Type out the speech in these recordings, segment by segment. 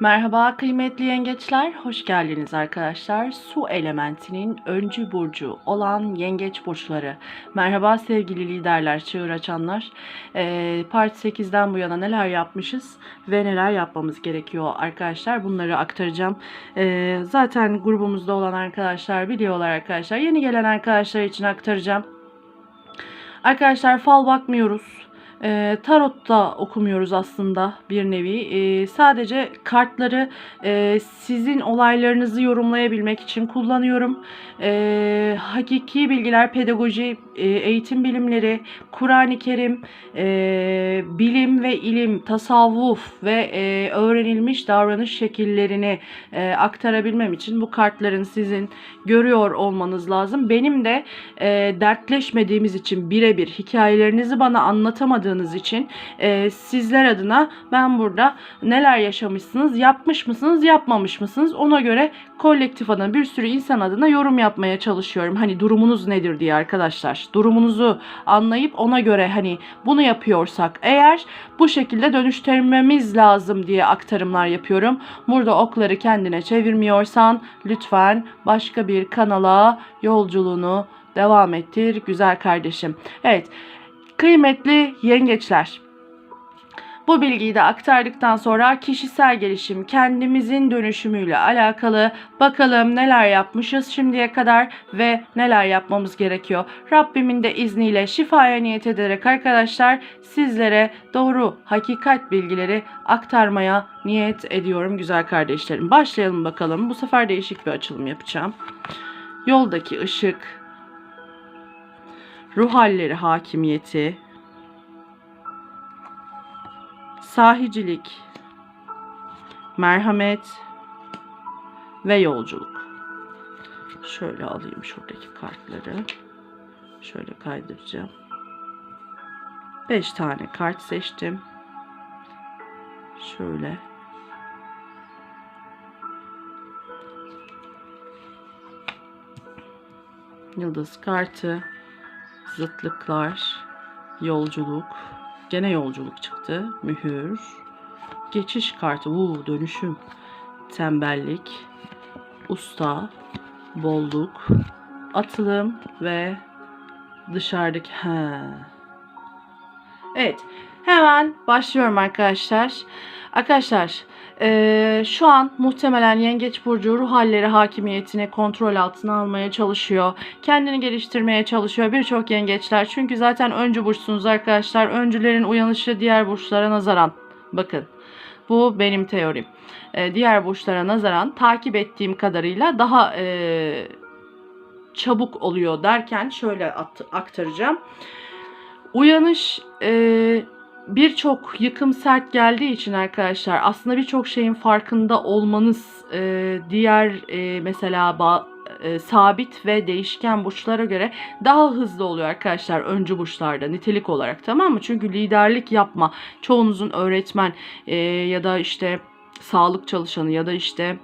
Merhaba kıymetli yengeçler, hoş geldiniz arkadaşlar. Su elementinin öncü burcu olan yengeç burçları. Merhaba sevgili liderler, çığır açanlar. Ee, part 8'den bu yana neler yapmışız ve neler yapmamız gerekiyor arkadaşlar. Bunları aktaracağım. Ee, zaten grubumuzda olan arkadaşlar biliyorlar arkadaşlar. Yeni gelen arkadaşlar için aktaracağım. Arkadaşlar fal bakmıyoruz. E, tarot da okumuyoruz aslında bir nevi. E, sadece kartları e, sizin olaylarınızı yorumlayabilmek için kullanıyorum. E, hakiki bilgiler, pedagoji, e, eğitim bilimleri, Kur'an-ı Kerim, e, bilim ve ilim, tasavvuf ve e, öğrenilmiş davranış şekillerini e, aktarabilmem için bu kartların sizin görüyor olmanız lazım. Benim de e, dertleşmediğimiz için birebir hikayelerinizi bana anlatamadığınız için e, sizler adına ben burada neler yaşamışsınız, yapmış mısınız, yapmamış mısınız ona göre kolektif adına bir sürü insan adına yorum yapmaya çalışıyorum. Hani durumunuz nedir diye arkadaşlar. Durumunuzu anlayıp ona göre hani bunu yapıyorsak eğer bu şekilde dönüştürmemiz lazım diye aktarımlar yapıyorum. Burada okları kendine çevirmiyorsan lütfen başka bir kanala yolculuğunu devam ettir güzel kardeşim. Evet kıymetli yengeçler. Bu bilgiyi de aktardıktan sonra kişisel gelişim, kendimizin dönüşümüyle alakalı bakalım neler yapmışız şimdiye kadar ve neler yapmamız gerekiyor. Rabbimin de izniyle şifaya niyet ederek arkadaşlar sizlere doğru hakikat bilgileri aktarmaya niyet ediyorum güzel kardeşlerim. Başlayalım bakalım. Bu sefer değişik bir açılım yapacağım. Yoldaki ışık, ruh halleri hakimiyeti, sahicilik, merhamet ve yolculuk. Şöyle alayım şuradaki kartları. Şöyle kaydıracağım. 5 tane kart seçtim. Şöyle. Yıldız kartı, zıtlıklar, yolculuk, Gene yolculuk çıktı. Mühür. Geçiş kartı. Uuu dönüşüm. Tembellik. Usta. Bolluk. Atılım ve dışarıdaki he. Evet. Hemen başlıyorum arkadaşlar. Arkadaşlar ee, şu an muhtemelen Yengeç Burcu ruh halleri hakimiyetini kontrol altına almaya çalışıyor. Kendini geliştirmeye çalışıyor birçok yengeçler. Çünkü zaten öncü burçsunuz arkadaşlar. Öncülerin uyanışı diğer burçlara nazaran. Bakın bu benim teorim. Ee, diğer burçlara nazaran takip ettiğim kadarıyla daha e, çabuk oluyor derken şöyle aktaracağım. Uyanış... E, birçok yıkım sert geldiği için arkadaşlar aslında birçok şeyin farkında olmanız e, diğer e, mesela e, sabit ve değişken burçlara göre daha hızlı oluyor arkadaşlar öncü burçlarda nitelik olarak tamam mı? Çünkü liderlik yapma çoğunuzun öğretmen e, ya da işte sağlık çalışanı ya da işte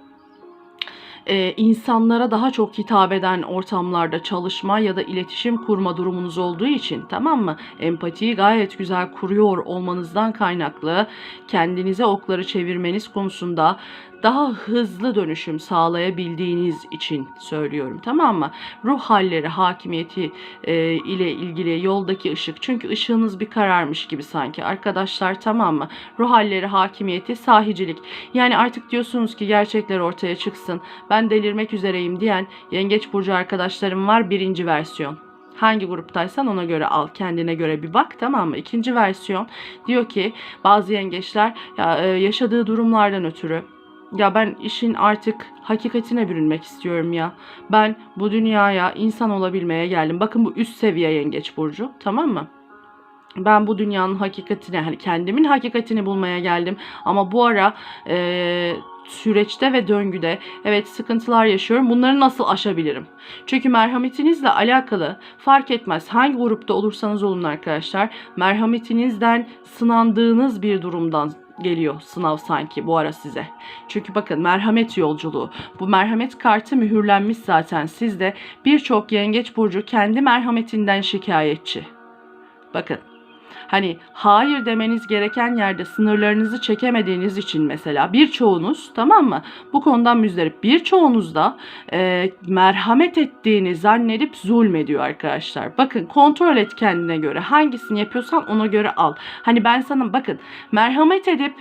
e, insanlara daha çok hitap eden ortamlarda çalışma ya da iletişim kurma durumunuz olduğu için tamam mı? Empatiyi gayet güzel kuruyor olmanızdan kaynaklı kendinize okları çevirmeniz konusunda daha hızlı dönüşüm sağlayabildiğiniz için söylüyorum tamam mı? Ruh halleri hakimiyeti e, ile ilgili yoldaki ışık çünkü ışığınız bir kararmış gibi sanki arkadaşlar tamam mı? Ruh halleri hakimiyeti sahicilik yani artık diyorsunuz ki gerçekler ortaya çıksın ben delirmek üzereyim diyen yengeç burcu arkadaşlarım var birinci versiyon hangi gruptaysan ona göre al kendine göre bir bak tamam mı? İkinci versiyon diyor ki bazı yengeçler ya, e, yaşadığı durumlardan ötürü ya ben işin artık hakikatine bürünmek istiyorum ya. Ben bu dünyaya insan olabilmeye geldim. Bakın bu üst seviye yengeç burcu tamam mı? Ben bu dünyanın hakikatine, hani kendimin hakikatini bulmaya geldim. Ama bu ara e, süreçte ve döngüde evet sıkıntılar yaşıyorum. Bunları nasıl aşabilirim? Çünkü merhametinizle alakalı fark etmez hangi grupta olursanız olun arkadaşlar. Merhametinizden sınandığınız bir durumdan geliyor sınav sanki bu ara size. Çünkü bakın merhamet yolculuğu. Bu merhamet kartı mühürlenmiş zaten sizde. Birçok yengeç burcu kendi merhametinden şikayetçi. Bakın Hani hayır demeniz gereken yerde sınırlarınızı çekemediğiniz için mesela birçoğunuz tamam mı? Bu konudan müzdarip. Birçoğunuz da e, merhamet ettiğini zannedip zulmediyor arkadaşlar. Bakın kontrol et kendine göre. Hangisini yapıyorsan ona göre al. Hani ben sana bakın merhamet edip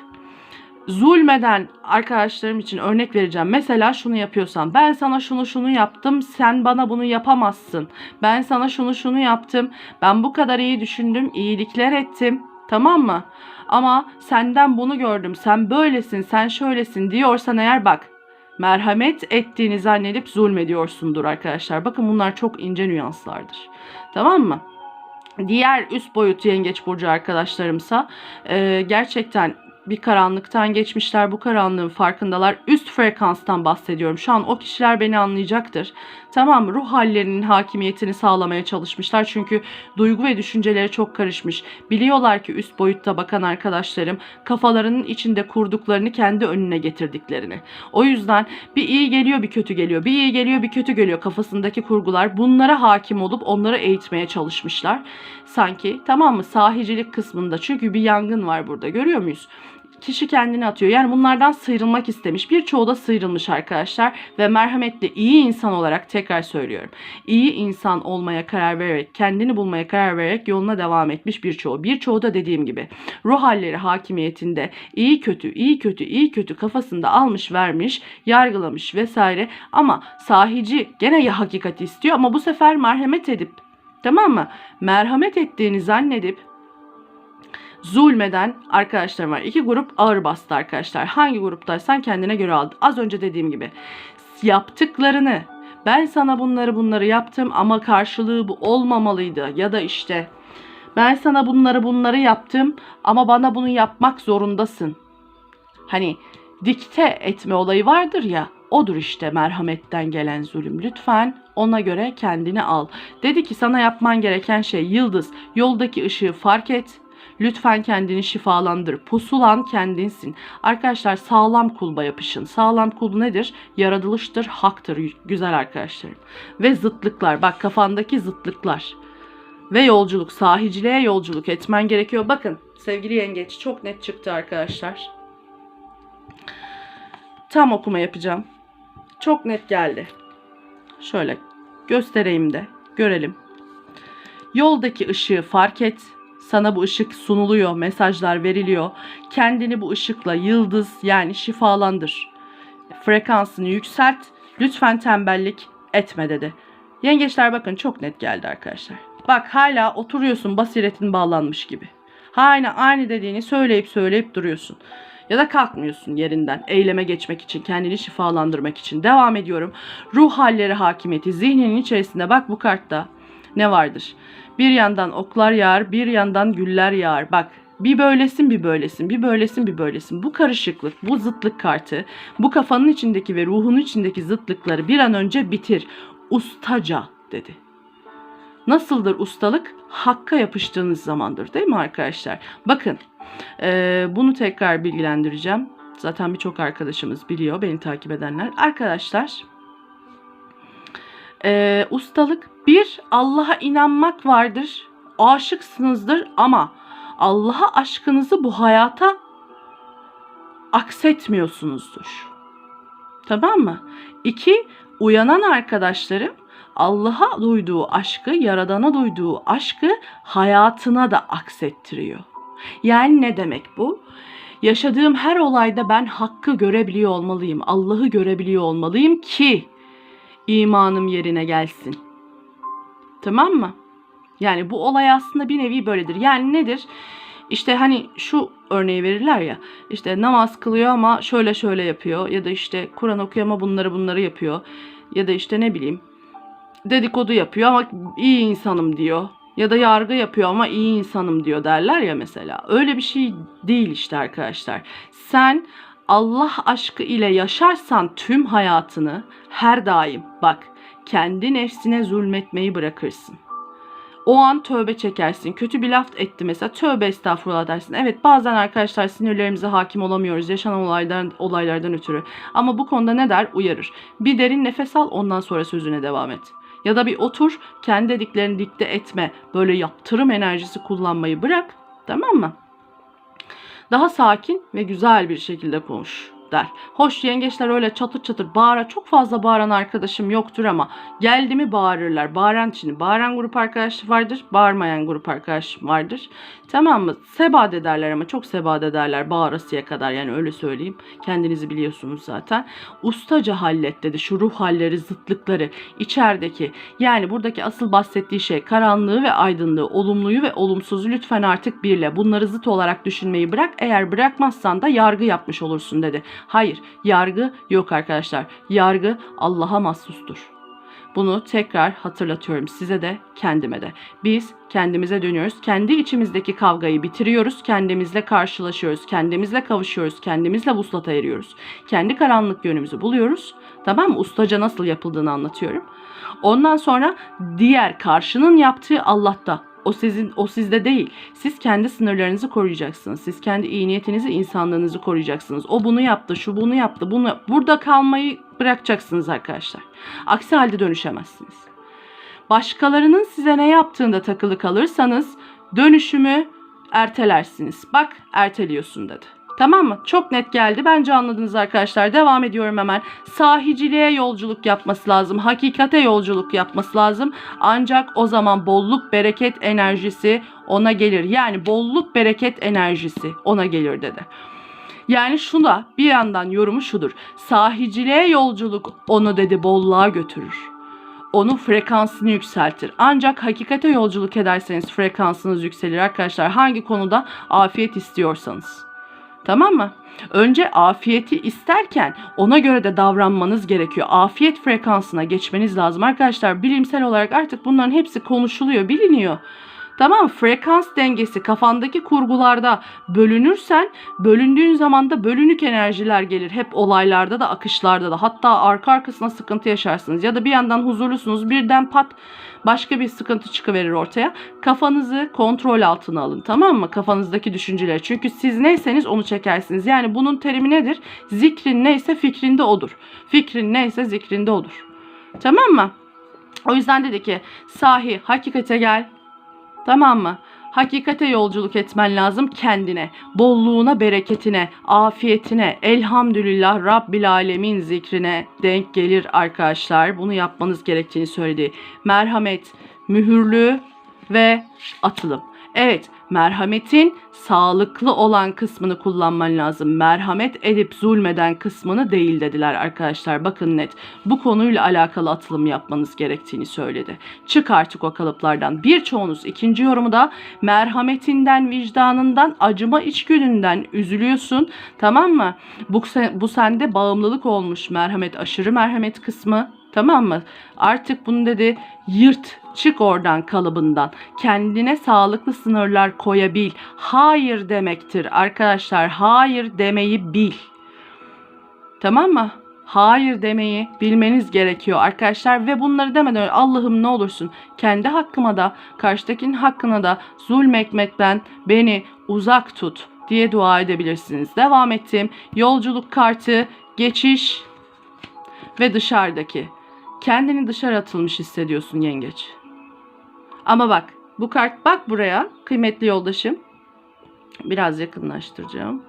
zulmeden arkadaşlarım için örnek vereceğim. Mesela şunu yapıyorsan ben sana şunu şunu yaptım sen bana bunu yapamazsın. Ben sana şunu şunu yaptım. Ben bu kadar iyi düşündüm, iyilikler ettim. Tamam mı? Ama senden bunu gördüm. Sen böylesin, sen şöylesin diyorsan eğer bak. Merhamet ettiğini zannedip zulmediyorsundur arkadaşlar. Bakın bunlar çok ince nüanslardır. Tamam mı? Diğer üst boyut yengeç burcu arkadaşlarımsa e, gerçekten bir karanlıktan geçmişler. Bu karanlığın farkındalar. Üst frekanstan bahsediyorum. Şu an o kişiler beni anlayacaktır. Tamam? Ruh hallerinin hakimiyetini sağlamaya çalışmışlar. Çünkü duygu ve düşünceleri çok karışmış. Biliyorlar ki üst boyutta bakan arkadaşlarım kafalarının içinde kurduklarını kendi önüne getirdiklerini. O yüzden bir iyi geliyor bir kötü geliyor. Bir iyi geliyor bir kötü geliyor kafasındaki kurgular. Bunlara hakim olup onları eğitmeye çalışmışlar. Sanki tamam mı? Sahicilik kısmında. Çünkü bir yangın var burada. Görüyor muyuz? Kişi kendini atıyor. Yani bunlardan sıyrılmak istemiş. Birçoğu da sıyrılmış arkadaşlar ve merhametli iyi insan olarak tekrar söylüyorum. İyi insan olmaya karar vererek, kendini bulmaya karar vererek yoluna devam etmiş birçoğu. Birçoğu da dediğim gibi ruh halleri hakimiyetinde iyi kötü, iyi kötü, iyi kötü kafasında almış vermiş, yargılamış vesaire ama sahici gene ya hakikati istiyor ama bu sefer merhamet edip tamam mı? Merhamet ettiğini zannedip zulmeden arkadaşlarım var. İki grup ağır bastı arkadaşlar. Hangi gruptaysan kendine göre al. Az önce dediğim gibi yaptıklarını ben sana bunları bunları yaptım ama karşılığı bu olmamalıydı ya da işte ben sana bunları bunları yaptım ama bana bunu yapmak zorundasın. Hani dikte etme olayı vardır ya odur işte merhametten gelen zulüm. Lütfen ona göre kendini al. Dedi ki sana yapman gereken şey yıldız yoldaki ışığı fark et Lütfen kendini şifalandır. Pusulan kendinsin. Arkadaşlar sağlam kulba yapışın. Sağlam kul nedir? Yaratılıştır, haktır güzel arkadaşlarım. Ve zıtlıklar. Bak kafandaki zıtlıklar. Ve yolculuk, sahiciliğe yolculuk etmen gerekiyor. Bakın sevgili yengeç çok net çıktı arkadaşlar. Tam okuma yapacağım. Çok net geldi. Şöyle göstereyim de görelim. Yoldaki ışığı fark et sana bu ışık sunuluyor, mesajlar veriliyor. Kendini bu ışıkla yıldız yani şifalandır. Frekansını yükselt. Lütfen tembellik etme dedi. Yengeçler bakın çok net geldi arkadaşlar. Bak hala oturuyorsun basiretin bağlanmış gibi. Aynı aynı dediğini söyleyip söyleyip duruyorsun. Ya da kalkmıyorsun yerinden eyleme geçmek için, kendini şifalandırmak için. Devam ediyorum. Ruh halleri hakimiyeti zihninin içerisinde bak bu kartta ne vardır? Bir yandan oklar yağar, bir yandan güller yağar. Bak bir böylesin bir böylesin, bir böylesin bir böylesin. Bu karışıklık, bu zıtlık kartı, bu kafanın içindeki ve ruhun içindeki zıtlıkları bir an önce bitir. Ustaca dedi. Nasıldır ustalık? Hakka yapıştığınız zamandır değil mi arkadaşlar? Bakın e, bunu tekrar bilgilendireceğim. Zaten birçok arkadaşımız biliyor, beni takip edenler. Arkadaşlar e, ustalık bir Allah'a inanmak vardır. Aşıksınızdır ama Allah'a aşkınızı bu hayata aksetmiyorsunuzdur. Tamam mı? İki, uyanan arkadaşlarım Allah'a duyduğu aşkı, Yaradan'a duyduğu aşkı hayatına da aksettiriyor. Yani ne demek bu? Yaşadığım her olayda ben hakkı görebiliyor olmalıyım, Allah'ı görebiliyor olmalıyım ki imanım yerine gelsin. Tamam mı? Yani bu olay aslında bir nevi böyledir. Yani nedir? İşte hani şu örneği verirler ya. İşte namaz kılıyor ama şöyle şöyle yapıyor. Ya da işte Kur'an okuyor ama bunları bunları yapıyor. Ya da işte ne bileyim dedikodu yapıyor ama iyi insanım diyor. Ya da yargı yapıyor ama iyi insanım diyor derler ya mesela. Öyle bir şey değil işte arkadaşlar. Sen Allah aşkı ile yaşarsan tüm hayatını her daim bak kendi nefsine zulmetmeyi bırakırsın. O an tövbe çekersin. Kötü bir laf etti mesela tövbe estağfurullah dersin. Evet bazen arkadaşlar sinirlerimize hakim olamıyoruz yaşanan olaylardan, olaylardan ötürü. Ama bu konuda ne der? Uyarır. Bir derin nefes al ondan sonra sözüne devam et. ya da bir otur kendi dediklerini dikte etme. Böyle yaptırım enerjisi kullanmayı bırak. Tamam mı? Daha sakin ve güzel bir şekilde konuş der. Hoş yengeçler öyle çatır çatır bağıra çok fazla bağıran arkadaşım yoktur ama geldi mi bağırırlar. Bağıran için bağıran grup arkadaş vardır. Bağırmayan grup arkadaş vardır. Tamam mı? Sebat ederler ama çok sebat ederler bağırasıya kadar yani öyle söyleyeyim. Kendinizi biliyorsunuz zaten. Ustaca hallet dedi şu ruh halleri zıtlıkları içerideki yani buradaki asıl bahsettiği şey karanlığı ve aydınlığı olumluyu ve olumsuzu lütfen artık birle bunları zıt olarak düşünmeyi bırak eğer bırakmazsan da yargı yapmış olursun dedi. Hayır yargı yok arkadaşlar yargı Allah'a mahsustur. Bunu tekrar hatırlatıyorum size de kendime de. Biz kendimize dönüyoruz. Kendi içimizdeki kavgayı bitiriyoruz. Kendimizle karşılaşıyoruz. Kendimizle kavuşuyoruz. Kendimizle vuslata eriyoruz. Kendi karanlık yönümüzü buluyoruz. Tamam mı? Ustaca nasıl yapıldığını anlatıyorum. Ondan sonra diğer karşının yaptığı Allah'ta. O sizin o sizde değil. Siz kendi sınırlarınızı koruyacaksınız. Siz kendi iyi niyetinizi, insanlığınızı koruyacaksınız. O bunu yaptı, şu bunu yaptı. Bunu burada kalmayı bırakacaksınız arkadaşlar. Aksi halde dönüşemezsiniz. Başkalarının size ne yaptığında takılı kalırsanız dönüşümü ertelersiniz. Bak erteliyorsun dedi. Tamam mı? Çok net geldi. Bence anladınız arkadaşlar. Devam ediyorum hemen. Sahiciliğe yolculuk yapması lazım. Hakikate yolculuk yapması lazım. Ancak o zaman bolluk, bereket enerjisi ona gelir. Yani bolluk, bereket enerjisi ona gelir dedi. Yani şuna bir yandan yorumu şudur. Sahiciliğe yolculuk onu dedi bolluğa götürür onun frekansını yükseltir. Ancak hakikate yolculuk ederseniz frekansınız yükselir arkadaşlar. Hangi konuda afiyet istiyorsanız. Tamam mı? Önce afiyeti isterken ona göre de davranmanız gerekiyor. Afiyet frekansına geçmeniz lazım. Arkadaşlar bilimsel olarak artık bunların hepsi konuşuluyor, biliniyor. Tamam? Frekans dengesi kafandaki kurgularda bölünürsen bölündüğün zaman da bölünük enerjiler gelir. Hep olaylarda da akışlarda da hatta arka arkasına sıkıntı yaşarsınız. Ya da bir yandan huzurlusunuz birden pat başka bir sıkıntı çıkıverir ortaya. Kafanızı kontrol altına alın tamam mı? Kafanızdaki düşünceleri. Çünkü siz neyseniz onu çekersiniz. Yani bunun terimi nedir? Zikrin neyse fikrinde odur. Fikrin neyse zikrinde olur. Tamam mı? O yüzden dedi ki sahi hakikate gel Tamam mı? Hakikate yolculuk etmen lazım kendine, bolluğuna, bereketine, afiyetine, elhamdülillah Rabbil Alemin zikrine denk gelir arkadaşlar. Bunu yapmanız gerektiğini söyledi. Merhamet, mühürlü ve atılım. Evet, merhametin sağlıklı olan kısmını kullanman lazım. Merhamet edip zulmeden kısmını değil dediler arkadaşlar. Bakın net. Bu konuyla alakalı atılım yapmanız gerektiğini söyledi. Çık artık o kalıplardan. Birçoğunuz ikinci yorumu da merhametinden, vicdanından, acıma içgüdünden üzülüyorsun. Tamam mı? Bu, bu sende bağımlılık olmuş merhamet, aşırı merhamet kısmı. Tamam mı? Artık bunu dedi yırt, çık oradan kalıbından. Kendine sağlıklı sınırlar koyabil. Hayır demektir arkadaşlar. Hayır demeyi bil. Tamam mı? Hayır demeyi bilmeniz gerekiyor arkadaşlar ve bunları demeden Allah'ım ne olursun kendi hakkıma da karşıdakinin hakkına da zulmetmekten beni uzak tut diye dua edebilirsiniz. Devam ettim. Yolculuk kartı, geçiş ve dışarıdaki. Kendini dışarı atılmış hissediyorsun yengeç. Ama bak bu kart bak buraya kıymetli yoldaşım. Biraz yakınlaştıracağım.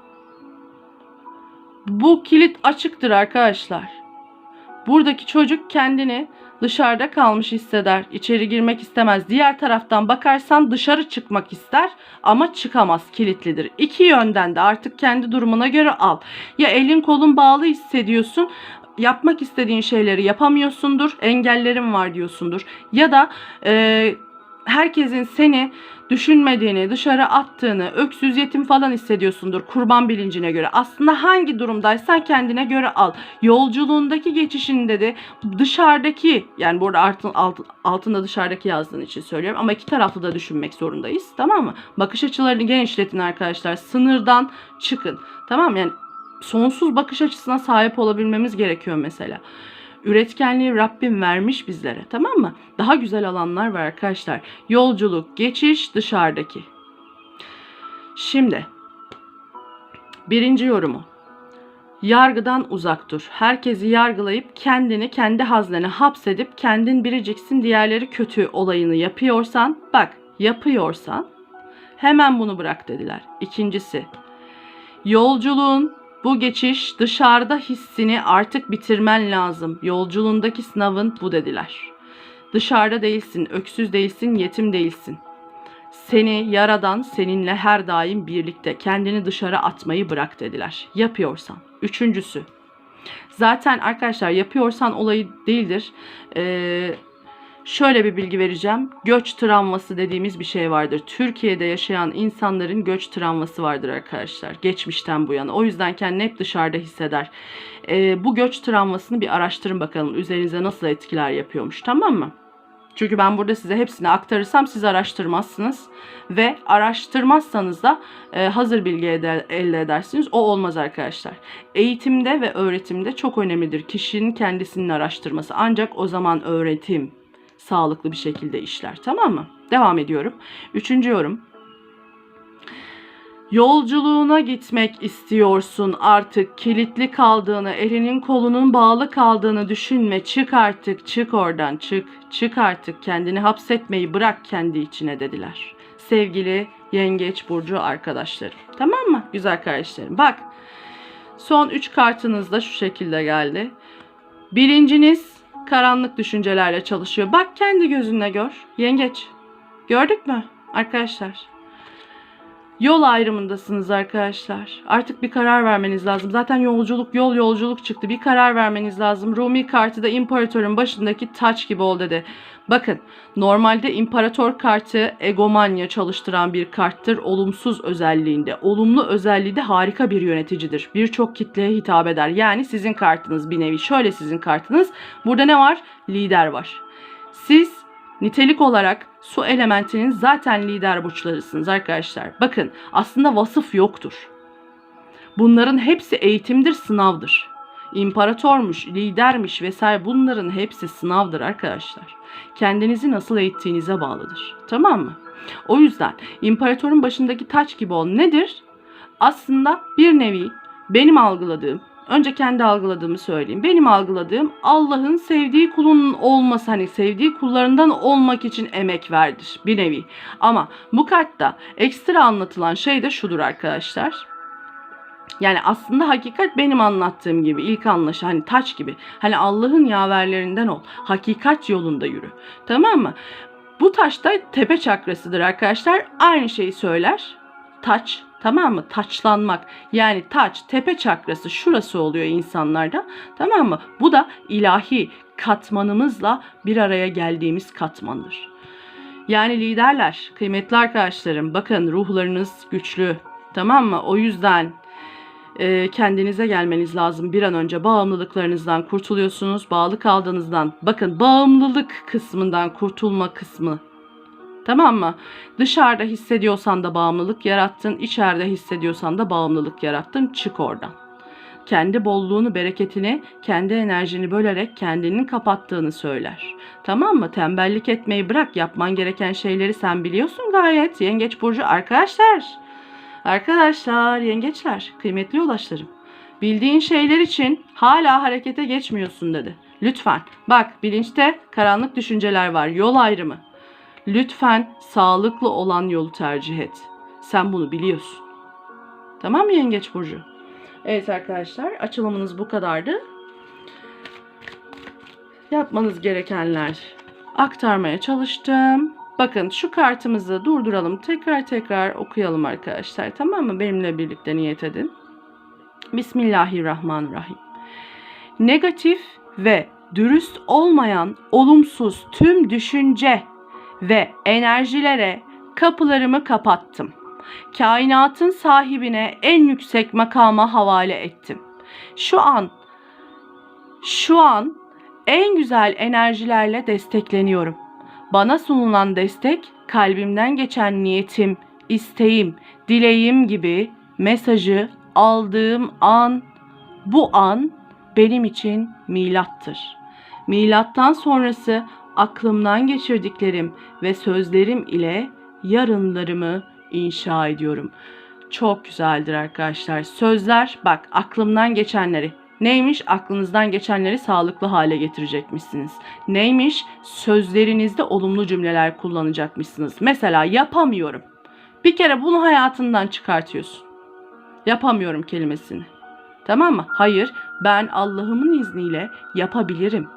Bu kilit açıktır arkadaşlar. Buradaki çocuk kendini dışarıda kalmış hisseder. İçeri girmek istemez. Diğer taraftan bakarsan dışarı çıkmak ister ama çıkamaz. Kilitlidir. İki yönden de artık kendi durumuna göre al. Ya elin kolun bağlı hissediyorsun yapmak istediğin şeyleri yapamıyorsundur, engellerin var diyorsundur. Ya da e, herkesin seni düşünmediğini, dışarı attığını, öksüz yetim falan hissediyorsundur kurban bilincine göre. Aslında hangi durumdaysan kendine göre al. Yolculuğundaki geçişinde de dışarıdaki yani burada altın, alt, altında dışarıdaki yazdığın için söylüyorum ama iki taraflı da düşünmek zorundayız. Tamam mı? Bakış açılarını genişletin arkadaşlar. Sınırdan çıkın. Tamam mı? Yani sonsuz bakış açısına sahip olabilmemiz gerekiyor mesela. Üretkenliği Rabbim vermiş bizlere tamam mı? Daha güzel alanlar var arkadaşlar. Yolculuk, geçiş dışarıdaki. Şimdi birinci yorumu. Yargıdan uzak dur. Herkesi yargılayıp kendini kendi haznene hapsedip kendin biriciksin diğerleri kötü olayını yapıyorsan bak yapıyorsan hemen bunu bırak dediler. İkincisi yolculuğun bu geçiş dışarıda hissini artık bitirmen lazım. Yolculuğundaki sınavın bu dediler. Dışarıda değilsin, öksüz değilsin, yetim değilsin. Seni yaradan seninle her daim birlikte kendini dışarı atmayı bırak dediler. Yapıyorsan. Üçüncüsü. Zaten arkadaşlar yapıyorsan olayı değildir. Ee, şöyle bir bilgi vereceğim. Göç travması dediğimiz bir şey vardır. Türkiye'de yaşayan insanların göç travması vardır arkadaşlar. Geçmişten bu yana. O yüzden kendini hep dışarıda hisseder. Ee, bu göç travmasını bir araştırın bakalım. Üzerinize nasıl etkiler yapıyormuş tamam mı? Çünkü ben burada size hepsini aktarırsam siz araştırmazsınız. Ve araştırmazsanız da e, hazır bilgi ede- elde edersiniz. O olmaz arkadaşlar. Eğitimde ve öğretimde çok önemlidir kişinin kendisinin araştırması. Ancak o zaman öğretim sağlıklı bir şekilde işler. Tamam mı? Devam ediyorum. Üçüncü yorum. Yolculuğuna gitmek istiyorsun artık kilitli kaldığını, elinin kolunun bağlı kaldığını düşünme. Çık artık, çık oradan, çık, çık artık. Kendini hapsetmeyi bırak kendi içine dediler. Sevgili Yengeç Burcu arkadaşlarım. Tamam mı güzel kardeşlerim? Bak son 3 kartınız da şu şekilde geldi. Birinciniz karanlık düşüncelerle çalışıyor. Bak kendi gözünle gör. Yengeç. Gördük mü arkadaşlar? Yol ayrımındasınız arkadaşlar. Artık bir karar vermeniz lazım. Zaten yolculuk, yol yolculuk çıktı. Bir karar vermeniz lazım. Rumi kartı da imparatorun başındaki taç gibi ol dedi. Bakın normalde imparator kartı egomanya çalıştıran bir karttır. Olumsuz özelliğinde. Olumlu özelliği de harika bir yöneticidir. Birçok kitleye hitap eder. Yani sizin kartınız bir nevi. Şöyle sizin kartınız. Burada ne var? Lider var. Siz Nitelik olarak su elementinin zaten lider burçlarısınız arkadaşlar. Bakın aslında vasıf yoktur. Bunların hepsi eğitimdir, sınavdır. İmparatormuş, lidermiş vesaire bunların hepsi sınavdır arkadaşlar. Kendinizi nasıl eğittiğinize bağlıdır. Tamam mı? O yüzden imparatorun başındaki taç gibi ol nedir? Aslında bir nevi benim algıladığım Önce kendi algıladığımı söyleyeyim. Benim algıladığım Allah'ın sevdiği kulunun olması hani sevdiği kullarından olmak için emek verdir bir nevi. Ama bu kartta ekstra anlatılan şey de şudur arkadaşlar. Yani aslında hakikat benim anlattığım gibi ilk anlaşı hani taç gibi. Hani Allah'ın yaverlerinden ol. Hakikat yolunda yürü. Tamam mı? Bu taş da tepe çakrasıdır arkadaşlar. Aynı şeyi söyler. Taç Tamam mı? Taçlanmak. Yani taç, tepe çakrası şurası oluyor insanlarda. Tamam mı? Bu da ilahi katmanımızla bir araya geldiğimiz katmandır. Yani liderler, kıymetli arkadaşlarım bakın ruhlarınız güçlü. Tamam mı? O yüzden e, kendinize gelmeniz lazım. Bir an önce bağımlılıklarınızdan kurtuluyorsunuz. Bağlı kaldığınızdan bakın bağımlılık kısmından kurtulma kısmı Tamam mı? Dışarıda hissediyorsan da bağımlılık yarattın, içeride hissediyorsan da bağımlılık yarattın. Çık oradan. Kendi bolluğunu, bereketini, kendi enerjini bölerek kendinin kapattığını söyler. Tamam mı? Tembellik etmeyi bırak. Yapman gereken şeyleri sen biliyorsun gayet. Yengeç burcu arkadaşlar. Arkadaşlar, yengeçler, kıymetli yoldaşlarım. Bildiğin şeyler için hala harekete geçmiyorsun dedi. Lütfen. Bak bilinçte karanlık düşünceler var. Yol ayrımı. Lütfen sağlıklı olan yolu tercih et. Sen bunu biliyorsun. Tamam mı Yengeç Burcu? Evet arkadaşlar açılımınız bu kadardı. Yapmanız gerekenler aktarmaya çalıştım. Bakın şu kartımızı durduralım. Tekrar tekrar okuyalım arkadaşlar. Tamam mı? Benimle birlikte niyet edin. Bismillahirrahmanirrahim. Negatif ve dürüst olmayan olumsuz tüm düşünce ve enerjilere kapılarımı kapattım. Kainatın sahibine en yüksek makama havale ettim. Şu an şu an en güzel enerjilerle destekleniyorum. Bana sunulan destek kalbimden geçen niyetim, isteğim, dileğim gibi mesajı aldığım an bu an benim için milattır. Milattan sonrası aklımdan geçirdiklerim ve sözlerim ile yarınlarımı inşa ediyorum. çok güzeldir arkadaşlar. Sözler bak aklımdan geçenleri. Neymiş? Aklınızdan geçenleri sağlıklı hale getirecekmişsiniz. Neymiş? Sözlerinizde olumlu cümleler kullanacakmışsınız. Mesela yapamıyorum. Bir kere bunu hayatından çıkartıyorsun. Yapamıyorum kelimesini. Tamam mı? Hayır, ben Allah'ımın izniyle yapabilirim.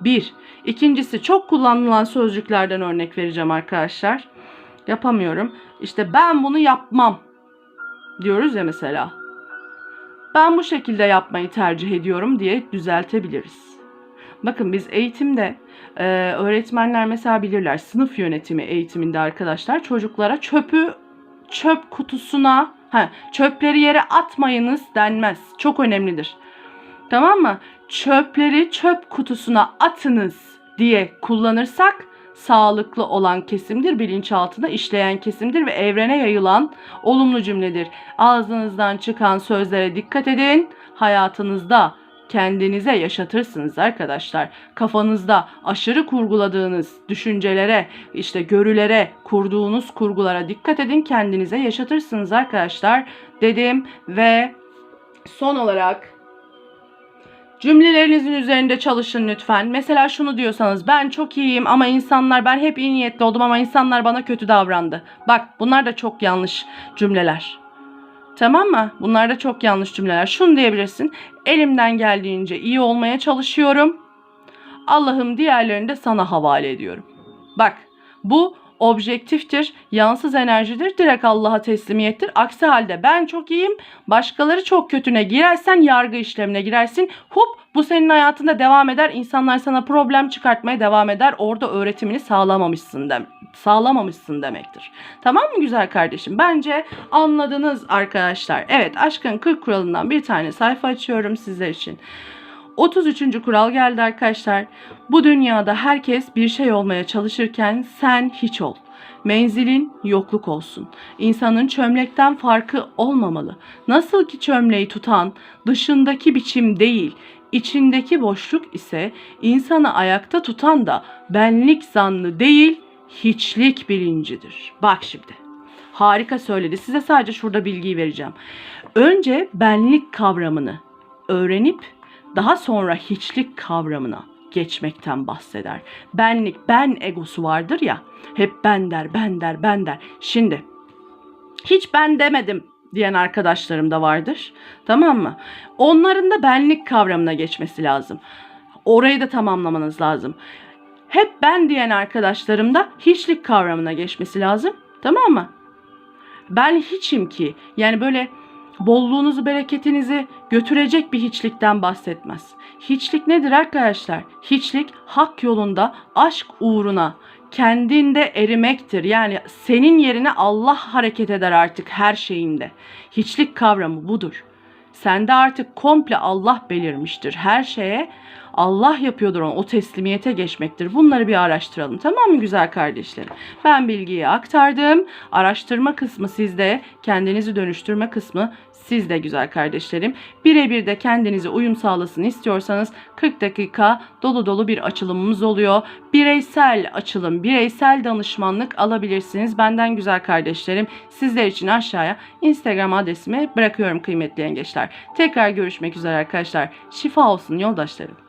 Bir. İkincisi çok kullanılan sözcüklerden örnek vereceğim arkadaşlar. Yapamıyorum. İşte ben bunu yapmam diyoruz ya mesela. Ben bu şekilde yapmayı tercih ediyorum diye düzeltebiliriz. Bakın biz eğitimde e, öğretmenler mesela bilirler sınıf yönetimi eğitiminde arkadaşlar çocuklara çöpü çöp kutusuna ha, çöpleri yere atmayınız denmez. Çok önemlidir. Tamam mı? Çöpleri çöp kutusuna atınız diye kullanırsak sağlıklı olan kesimdir, bilinçaltına işleyen kesimdir ve evrene yayılan olumlu cümledir. Ağzınızdan çıkan sözlere dikkat edin. Hayatınızda kendinize yaşatırsınız arkadaşlar. Kafanızda aşırı kurguladığınız düşüncelere, işte görülere, kurduğunuz kurgulara dikkat edin. Kendinize yaşatırsınız arkadaşlar dedim ve son olarak Cümlelerinizin üzerinde çalışın lütfen. Mesela şunu diyorsanız ben çok iyiyim ama insanlar ben hep iyi niyetli oldum ama insanlar bana kötü davrandı. Bak bunlar da çok yanlış cümleler. Tamam mı? Bunlar da çok yanlış cümleler. Şunu diyebilirsin. Elimden geldiğince iyi olmaya çalışıyorum. Allah'ım diğerlerini de sana havale ediyorum. Bak bu objektiftir, yansız enerjidir, direkt Allah'a teslimiyettir. Aksi halde ben çok iyiyim, başkaları çok kötüne girersen yargı işlemine girersin. Hup bu senin hayatında devam eder. İnsanlar sana problem çıkartmaya devam eder. Orada öğretimini sağlamamışsın dem sağlamamışsın demektir. Tamam mı güzel kardeşim? Bence anladınız arkadaşlar. Evet aşkın 40 kuralından bir tane sayfa açıyorum sizler için. 33. kural geldi arkadaşlar. Bu dünyada herkes bir şey olmaya çalışırken sen hiç ol. Menzilin yokluk olsun. İnsanın çömlekten farkı olmamalı. Nasıl ki çömleği tutan dışındaki biçim değil, içindeki boşluk ise insanı ayakta tutan da benlik zannı değil, hiçlik bilincidir. Bak şimdi. Harika söyledi. Size sadece şurada bilgiyi vereceğim. Önce benlik kavramını öğrenip daha sonra hiçlik kavramına geçmekten bahseder. Benlik, ben egosu vardır ya. Hep ben der, ben der, ben der. Şimdi hiç ben demedim diyen arkadaşlarım da vardır. Tamam mı? Onların da benlik kavramına geçmesi lazım. Orayı da tamamlamanız lazım. Hep ben diyen arkadaşlarım da hiçlik kavramına geçmesi lazım. Tamam mı? Ben hiçim ki. Yani böyle bolluğunuzu, bereketinizi götürecek bir hiçlikten bahsetmez. Hiçlik nedir arkadaşlar? Hiçlik hak yolunda aşk uğruna kendinde erimektir. Yani senin yerine Allah hareket eder artık her şeyinde. Hiçlik kavramı budur. Sende artık komple Allah belirmiştir. Her şeye Allah yapıyordur onu. O teslimiyete geçmektir. Bunları bir araştıralım. Tamam mı güzel kardeşlerim? Ben bilgiyi aktardım. Araştırma kısmı sizde. Kendinizi dönüştürme kısmı sizde güzel kardeşlerim. Birebir de kendinize uyum sağlasın istiyorsanız 40 dakika dolu dolu bir açılımımız oluyor. Bireysel açılım, bireysel danışmanlık alabilirsiniz. Benden güzel kardeşlerim. Sizler için aşağıya Instagram adresimi bırakıyorum kıymetli yengeçler. Tekrar görüşmek üzere arkadaşlar. Şifa olsun yoldaşlarım.